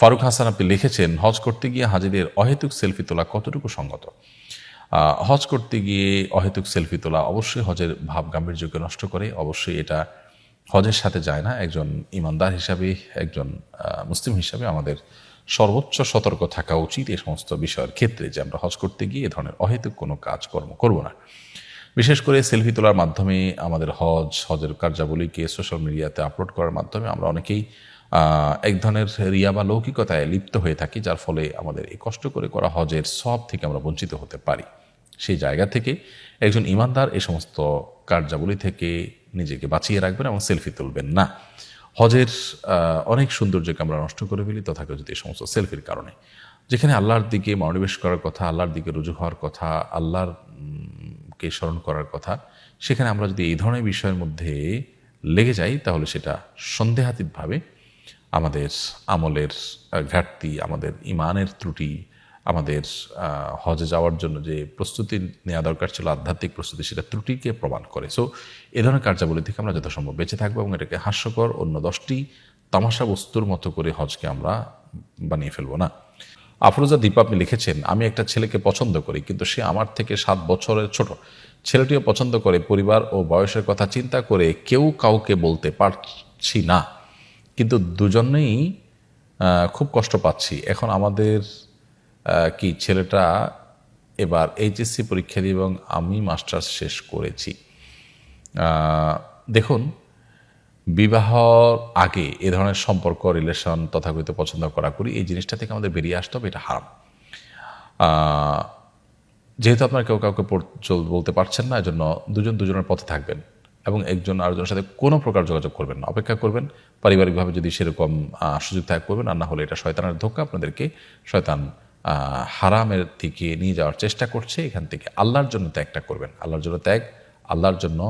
ফারুক হাসান আপনি লিখেছেন, হজ করতে গিয়ে হাজিদের অহেতুক সেলফি তোলা কতটুকু সঙ্গত? হজ করতে গিয়ে অহেতুক সেলফি তোলা অবশ্যই হজের ভাব গাম্ভীর্যকে নষ্ট করে, অবশ্যই এটা হজের সাথে যায় না। একজন ইমানদার হিসাবে, একজন মুসলিম হিসাবে আমাদের সর্বোচ্চ সতর্ক থাকা উচিত এই সমস্ত বিষয়ের ক্ষেত্রে যে আমরা হজ করতে গিয়ে এ ধরনের অহেতুক কোনো কাজকর্ম করব না। বিশেষ করে সেলফি তোলার মাধ্যমে আমাদের হজ, হজের কার্যাবলীকে সোশ্যাল মিডিয়াতে আপলোড করার মাধ্যমে আমরা অনেকেই এক ধরনের রিয়া বা লৌকিকতায় লিপ্ত হয়ে থাকি, যার ফলে আমাদের এই কষ্ট করে করা হজের সব থেকে আমরা বঞ্চিত হতে পারি। সেই জায়গা থেকে একজন ইমানদার এই সমস্ত কার্যাবলী থেকে নিজেকে বাঁচিয়ে রাখবেন এবং সেলফি তুলবেন না। হজের অনেক সৌন্দর্যকে আমরা নষ্ট করে ফেলি, তথাকথিত এই সমস্ত সেলফির কারণে। যেখানে আল্লাহর দিকে মনোনিবেশ করার কথা, আল্লাহর দিকে রুজু হওয়ার কথা, আল্লাহর কে স্মরণ করার কথা, সেখানে আমরা যদি এই ধরনের বিষয়ের মধ্যে লেগে যাই, তাহলে সেটা সন্দেহাতীতভাবে আমাদের আমলের ঘাটতি, আমাদের ইমানের ত্রুটি, আমাদের হজে যাওয়ার জন্য যে প্রস্তুতি নেওয়া দরকার ছিল, আধ্যাত্মিক প্রস্তুতি, সেটা ত্রুটিকে প্রমাণ করে। সো এ ধরনের কার্যাবলী থেকে আমরা যথাসম্ভব বেঁচে থাকব এবং এটাকে হাস্যকর অন্য দশটি তামাশা বস্তুর মতো করে হজকে আমরা বানিয়ে ফেলব না। আফরোজা দীপা আপনি লিখেছেন, আমি একটা ছেলেকে পছন্দ করি, কিন্তু সে আমার থেকে সাত বছরের ছোট। ছেলেটিও পছন্দ করে পরিবার ও বয়সের কথা চিন্তা করে কেউ কাউকে বলতে পারছি না। কিন্তু দুজনেই খুব কষ্ট পাচ্ছি। এখন আমাদের কি ছেলেটা এবার এইচএসসি পরীক্ষা দিয়ে এবং আমি মাস্টার্স শেষ করেছি। দেখুন বিবাহর আগে এ ধরনের সম্পর্ক রিলেশন তথাকথিত পছন্দ করা করি, এই জিনিসটা থেকে আমাদের বেরিয়ে আসতে হবে, এটা হারাম। যেহেতু আপনার কেউ কাউকে বলতে পারছেন না, এজন্য দুজন দুজনের পথে থাকবেন। এবং একজন আরেকজনের সাথে কোনো প্রকার যোগাযোগ করবেন না। অপেক্ষা করবেন, পারিবারিকভাবে যদি সেরকম সুযোগ থাকে করবেন, আর না হলে এটা শয়তানের ধোকা। আপনাদেরকে শয়তান হারামের দিকে নিয়ে যাওয়ার চেষ্টা করছে। এখান থেকে আল্লাহর জন্য ত্যাগটা করবেন। আল্লাহর জন্য ত্যাগ, আল্লাহর জন্য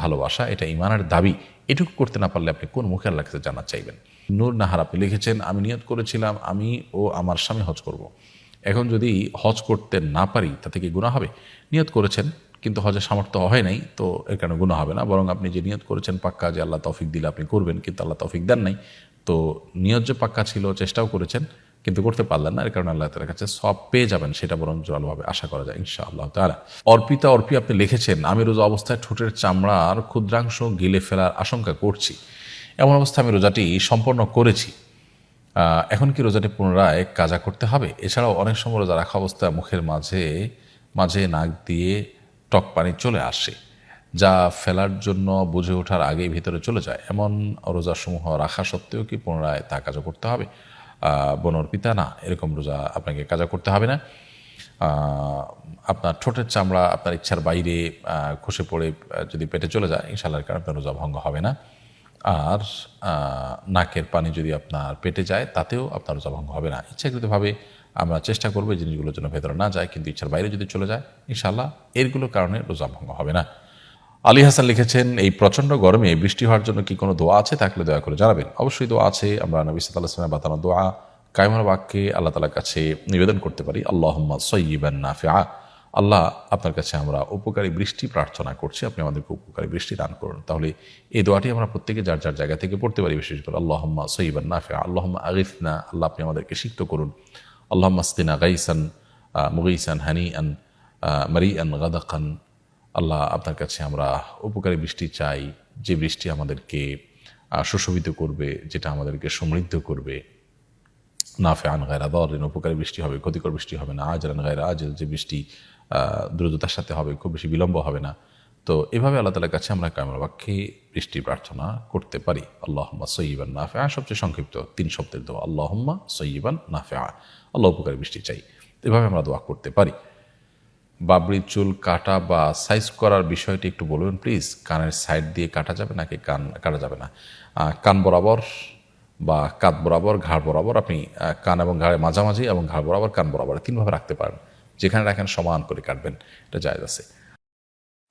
ভালোবাসা, এটা ইমানের দাবি। এটুকু করতে না পারলে আপনি কোন মুখে আল্লাহ কাছে জানা চাইবেন? নূর নাহার আপনি লিখেছেন, আমি নিয়ত করেছিলাম, আমি ও আমার স্বামী হজ করব। এখন যদি হজ করতে না পারি তাতে কি গুণা হবে? নিয়ত করেছেন কিন্তু হজের সামর্থ্য হয় নাই, তো এর কারণে গুণ হবে না। বরং আপনি যে নিয়ত করেছেন পাক্কা যে আল্লাহ তৌফিক দিলে আপনি করবেন, কিন্তু আল্লাহ তৌফিক দেন নাই। তো নিয়ত যে পাক্কা ছিল চেষ্টাও করেছেন, কিন্তু করতে পারলেন না। এর কারণে আল্লাহ তালার কাছে সব পেয়ে যাবেন, সেটা বরং জলভাবে আশা করা যায় ইনশা আল্লাহ তালা অর্পিতা অর্পি আপনি লিখেছেন, আমি রোজা অবস্থায় ঠোঁটের চামড়ার ক্ষুদ্রাংশ গিলে ফেলার আশঙ্কা করছি। এমন অবস্থা আমি রোজাটি সম্পন্ন করেছি। এখন কি রোজাটি পুনরায় কাজা করতে হবে? এছাড়াও অনেক সময় রোজা রাখা অবস্থায় মুখের মাঝে মাঝে নাক দিয়ে টক পানি চলে আসে, যা ফেলার জন্য বুঝে ওঠার আগেই ভিতরে চলে যায়। এমন রোজাসমূহ রাখা সত্ত্বেও কি পুনরায় তা কাজা করতে হবে? বোনর পিতা, না, এরকম রোজা আপনাকে কাজা করতে হবে না। আপনার ঠোঁটের চামড়া আপনার ইচ্ছার বাইরে খসে পড়ে যদি পেটে চলে যায় ইনশাল্লাহর কারণে আপনার রোজা ভঙ্গ হবে না। আর নাকের পানি যদি আপনার পেটে যায়, তাতেও আপনার রোজা ভঙ্গ হবে না। ইচ্ছাকৃতভাবে আমরা চেষ্টা করব জিনিসগুলোর জন্য ভেতরে না যায়, কিন্তু ইচ্ছার বাইরে যদি চলে যায় ইনশাল্লাহ এরগুলোর কারণে রোজা ভঙ্গ হবে না। আলী হাসান লিখেছেন, এই প্রচণ্ড গরমে বৃষ্টি হওয়ার জন্য কি কোনো দোয়া আছে? থাকলে দয়া করে জানাবেন। অবশ্যই দোয়া আছে, আমরা নবী সাল্লাহ সাল্লামের বাতানো দোয়া, কায়মার বাক্যে আল্লাহ তালার কাছে নিবেদন করতে পারি। আল্লাহ সৈবান নাফিয়া আল্লাহ আপনার কাছে আমরা উপকারী বৃষ্টি প্রার্থনা করছি, আপনি আমাদেরকে উপকারী বৃষ্টি দান করুন। তাহলে এই দোয়াটি আমরা প্রত্যেকে যার যার জায়গা থেকে পড়তে পারি বিশেষ করে, আল্লাহম্মা সৈবান নাফিয়া আল্লাহম্মা আরিফনা আল্লাহ আপনি আমাদেরকে সিক্ত করুন। আল্লাহম্মা স্তিনা গাইসান মুগইসান হানি আন মারি আন আল্লাহ আপনার কাছে আমরা উপকারী বৃষ্টি চাই। যে বৃষ্টি আমাদেরকে সুশোভিত করবে, যেটা আমাদেরকে সমৃদ্ধ করবে। নাফে আন গায়রা দরিন উপকারী বৃষ্টি হবে, ক্ষতিকর বৃষ্টি হবে না। আজরান গায়রা আজ যে বৃষ্টি দ্রুততার সাথে হবে, খুব বেশি বিলম্ব হবে না। তো এভাবে আল্লাহ তালার কাছে আমরা কামরা বাক্যে বৃষ্টি প্রার্থনা করতে পারি। আল্লাহম্মা সৈবান নাফে সবচেয়ে সংক্ষিপ্ত তিন শব্দের দোয়া। আল্লাহম্মা সৈবান নাফে আল্লাহ উপকারী বৃষ্টি চাই। এভাবে আমরা দোয়া করতে পারি। বাবরির চুল কাটা বা সাইজ করার বিষয়টি একটু বলবেন প্লিজ? কানের সাইড দিয়ে কাটা যাবে নাকি কান কাটা যাবে না? কান বরাবর বা কাত বরাবর, ঘাড় বরাবর আপনি কান এবং ঘাড়ের মাঝামাঝি এবং ঘাড় বরাবর, কান বরাবর তিনভাবে রাখতে পারেন। যেখানে রাখেন সমান করে কাটবেন। এটা জায়জ আছে।